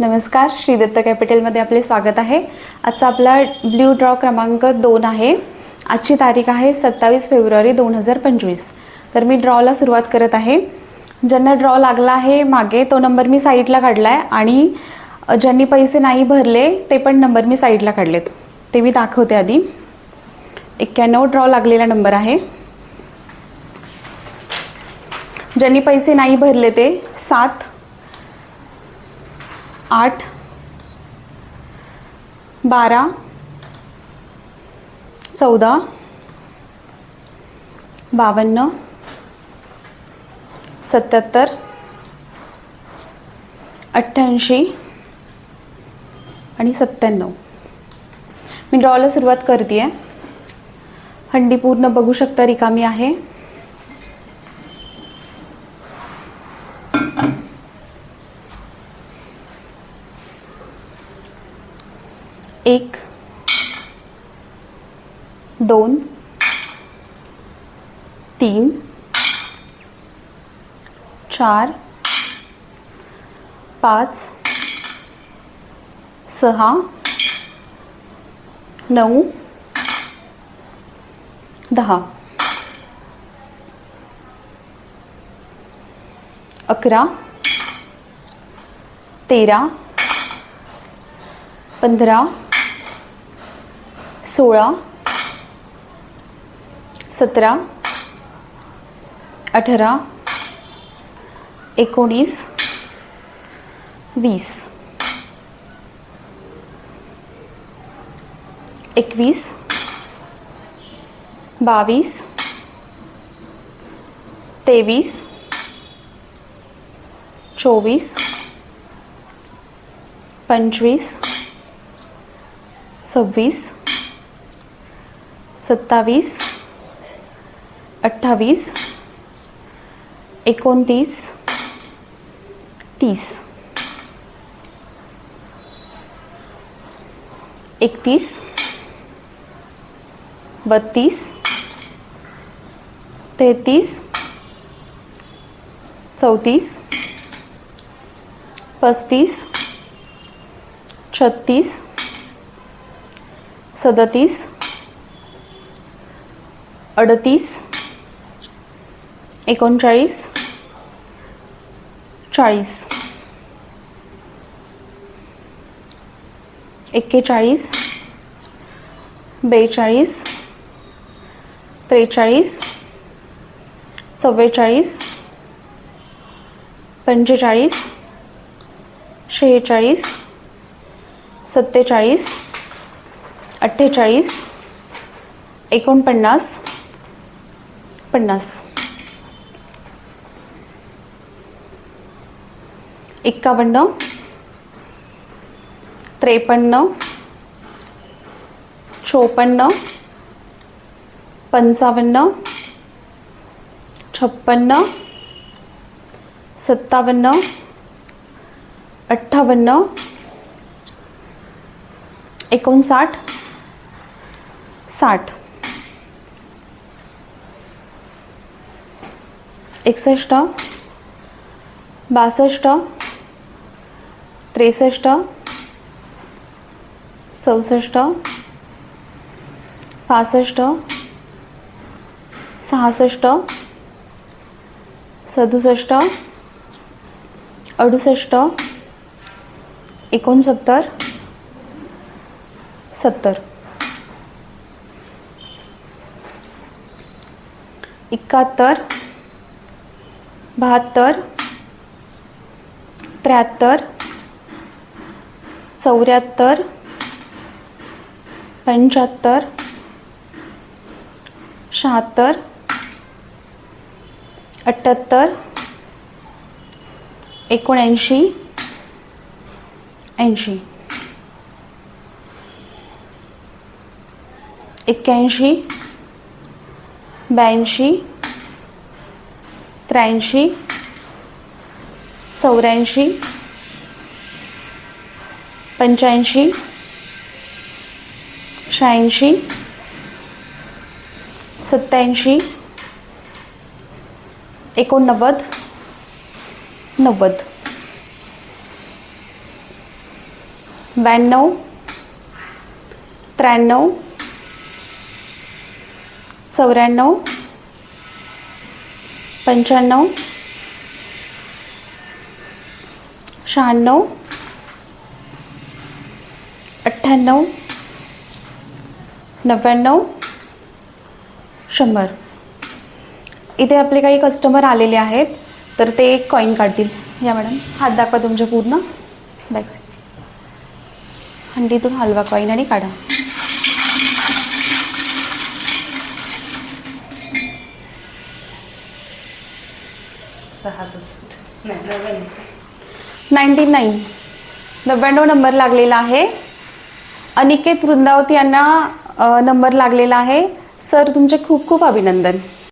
नमस्कार श्री दत्त कॅपिटलमध्ये आपले स्वागत आहे. आजचा आपला ब्ल्यू ड्रॉ क्रमांक दोन आहे. आजची तारीख आहे सत्तावीस फेब्रुवारी दोन हजार पंचवीस. तर मी ड्रॉला सुरुवात करत आहे. ज्यांना ड्रॉ लागला आहे मागे तो नंबर मी साईडला काढला आहे आणि ज्यांनी पैसे नाही भरले ते पण नंबर मी साईडला काढलेत. ते मी दाखवते आधी. एक्क्याण्णव ड्रॉ लागलेला नंबर आहे. ज्यांनी पैसे नाही भरले ते सात आठ बारा चौदा बावन्न सत्याहत्तर अठ्ठ्याऐंशी आणि सत्त्याण्णव. मी ड्रॉला सुरुवात करते आहे हंडी पूर्ण बघू शकता रिकामी आहे. एक दोन तीन चार पाच सहा नऊ दहा. अकरा तेरा पंधरा सोळा सतरा अठरा एकोणीस वीस एकवीस बावीस तेवीस चोवीस पंचवीस सव्वीस सत्तावीस अठ्ठावीस एकोणतीस तीस. एकतीस बत्तीस तेहतीस चौतीस पस्तीस छत्तीस सदतीस अडतीस एकोणचाळीस चाळीस एक्केचाळीस बेचाळीस त्रेचाळीस चव्वेचाळीस पंचेचाळीस शेहेचाळीस सत्तेचाळीस अठ्ठेचाळीस एकोणपन्नास पन्नास. एक्कावन्न त्रेपन्न. चोपन्न. पंचावन्न. छप्पन्न. सत्तावन्न. अठ्ठावन्न. एकोणसाठ. साठ. एकसष्ट बासष्ट त्रेसष्ट चौसष्ट पासष्ट सहासष्ट सदुसष्ट अडुसष्ट एकोणसत्तर सत्तर. एकाहत्तर बहात्तर त्र्याहत्तर चौऱ्याहत्तर पंच्याहत्तर शहात्तर अठ्ठ्याहत्तर एकोणऐंशी ऐंशी. एक्क्याऐंशी ब्याऐंशी त्र्याऐंशी चौऱ्याऐंशी पंच्याऐंशी शहाऐंशी सत्याऐंशी एकोणनव्वद नव्वद. ब्याण्णव त्र्याण्णव चौऱ्याण्णव पंच्याण्णव शहाण्णव अठ्ठ्याण्णव नव्याण्णव शंभर. इथे आपले काही कस्टमर आलेले आहेत तर ते एक कॉईन काढतील. या मॅडम हात दाखवा तुमच्या पूर्ण. बॅक हंडीतून हलवा कॉईन आणि काढा. सहासष्ट नाही नव्याण्णव. Ninety nine. नव्याण्णव नंबर लागलेला आहे. अनिकेत वृंदावत यांना अ, नंबर लागलेला आहे. सर तुमचे खूप खूप अभिनंदन.